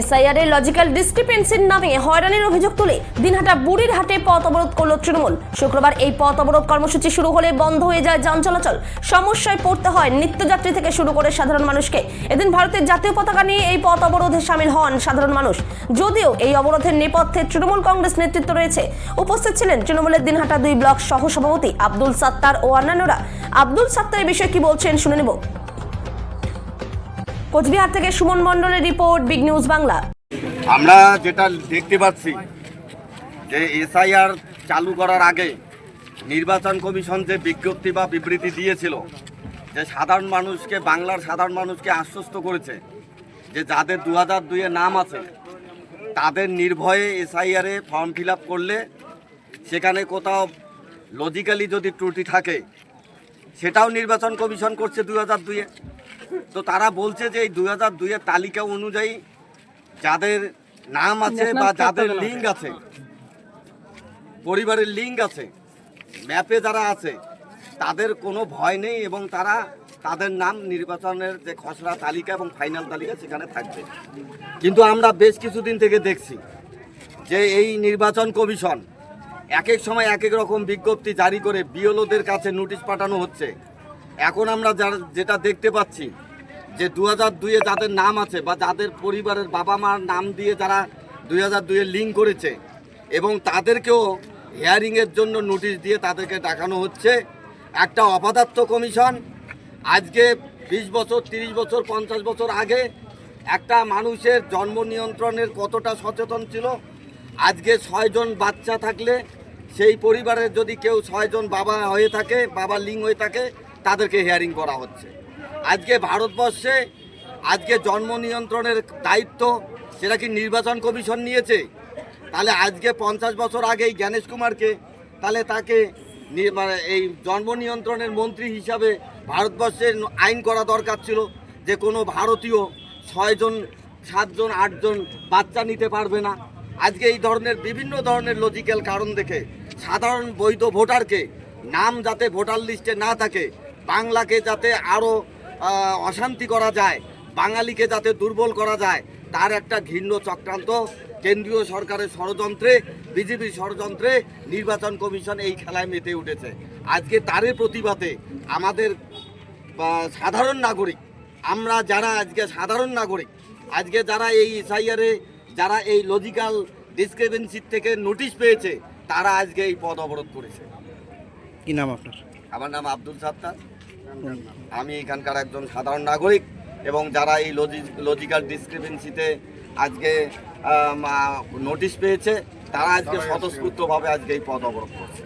SIR এর logical ডিসক্রিপেন্সির নামে হয়রানির অভিযোগ তুলে দিনহাটা বুড়ির হাটে পথ অবরোধ করল তৃণমূল। শুক্রবার এই পথ অবরোধ কর্মসূচি শুরু হলে বন্ধ হয়ে যায় যান চলাচল। সমস্যায় পড়তে হয় নিত্যযাত্রী থেকে শুরু করে সাধারণ মানুষকে। এদিন ভারতের জাতীয় পতাকা নিয়ে এই পথ অবরোধে সামিল হন সাধারণ মানুষ। যদিও এই অবরোধের নেপথ্যে তৃণমূল কংগ্রেস নেতৃত্ব রয়েছে। উপস্থিত ছিলেন তৃণমূলের দিনহাটা দুই ব্লক সহ সভাপতি আব্দুল সাত্তার ও অন্যান্যরা। আব্দুল সাত্তার বিষয়ে কি বলছেন শুনে নেব। কোচবিহার থেকে সুমন মণ্ডলের রিপোর্ট, বিগ নিউজ বাংলা। আমরা যেটা দেখতে পাচ্ছি, যে এসআইআর চালু করার আগে নির্বাচন কমিশন যে বিজ্ঞপ্তি বা বিবৃতি দিয়েছিল, যে সাধারণ মানুষকে, বাংলার সাধারণ মানুষকে আশ্বস্ত করেছে, যে যাদের দু হাজার দুইয়ে নাম আছে, তাদের নির্ভয়ে এসআইআরে ফর্ম ফিল করলে সেখানে কোথাও লজিক্যালি যদি ত্রুটি থাকে, সেটাও নির্বাচন কমিশন করছে দু হাজার দুইয়ে। তো তারা বলছে যে এই দু হাজার দুইয়ের তালিকা অনুযায়ী যাদের নাম আছে বা যাদের লিঙ্ক আছে পরিবারের লিঙ্ক আছে ম্যাপে যারা আছে তাদের কোনো ভয় নেই এবং তারা তাদের নাম নির্বাচনের যে খসড়া তালিকা এবং ফাইনাল তালিকা সেখানে থাকবে। কিন্তু আমরা বেশ কিছুদিন থেকে দেখছি যে এই নির্বাচন কমিশন এক এক সময় এক এক রকম বিজ্ঞপ্তি জারি করে বিএলওদের কাছে নোটিশ পাঠানো হচ্ছে। এখন আমরা যার- যেটা দেখতে পাচ্ছি যে দু হাজার দুইয়ে যাদের নাম আছে বা যাদের পরিবারের বাবা মার নাম দিয়ে যারা দুই হাজার দুইয়ে লিঙ্ক করেছে এবং তাদেরকেও হিয়ারিংয়ের জন্য নোটিশ দিয়ে তাদেরকে ডাকানো হচ্ছে। একটা অপদার্থ কমিশন, আজকে বিশ বছর, তিরিশ বছর, পঞ্চাশ বছর আগে একটা মানুষের জন্ম নিয়ন্ত্রণের কতটা সচেতন ছিল? আজকে ছয়জন বাচ্চা থাকলে সেই পরিবারের যদি কেউ ছয়জন বাবা হয়ে থাকে, বাবা লিঙ্ক হয়ে থাকে, তাদেরকে হিয়ারিং করা হচ্ছে। আজকে ভারতবর্ষে আজকে জন্ম নিয়ন্ত্রণের দায়িত্ব সেটা কি নির্বাচন কমিশন নিয়েছে? তাহলে আজকে পঞ্চাশ বছর আগে এই জ্ঞানেশ কুমারকে তাহলে তাকে মানে এই জন্ম নিয়ন্ত্রণের মন্ত্রী হিসাবে ভারতবর্ষের আইন করা দরকার ছিল যে কোনো ভারতীয় ছয়জন, সাতজন, আটজন বাচ্চা নিতে পারবে না। আজকে এই ধরনের বিভিন্ন ধরনের লজিক্যাল কারণ দেখে সাধারণ বৈধ ভোটারকে নাম যাতে ভোটার লিস্টে না থাকে, বাংলাকে যাতে আরও অশান্তি করা যায় বাঙালিকে যাতে দুর্বল করা যায় তার একটা ঘৃণ্য চক্রান্ত কেন্দ্রীয় সরকারের ষড়যন্ত্রে বিজেপির ষড়যন্ত্রে নির্বাচন কমিশন এই খেলায় মেতে উঠেছে। আজকে তারই প্রতিবাদে আমাদের সাধারণ নাগরিক আমরা যারা আজকে সাধারণ নাগরিক আজকে যারা এই এসআইআরে যারা এই লজিক্যাল ডিসক্রিপেন্সির থেকে নোটিশ পেয়েছে তারা আজকে এই পদ অবরোধ করেছে। কি নাম আপনার? আমার নাম আব্দুল সাত্তার। আমি এখানকার একজন সাধারণ নাগরিক এবং যারা এই লজিক্যাল ডিসক্রিপেন্সিতে আজকে নোটিশ পেয়েছে তারা আজকে স্বতঃস্ফূর্তভাবে আজকে এই পদ অবরোধ করছে।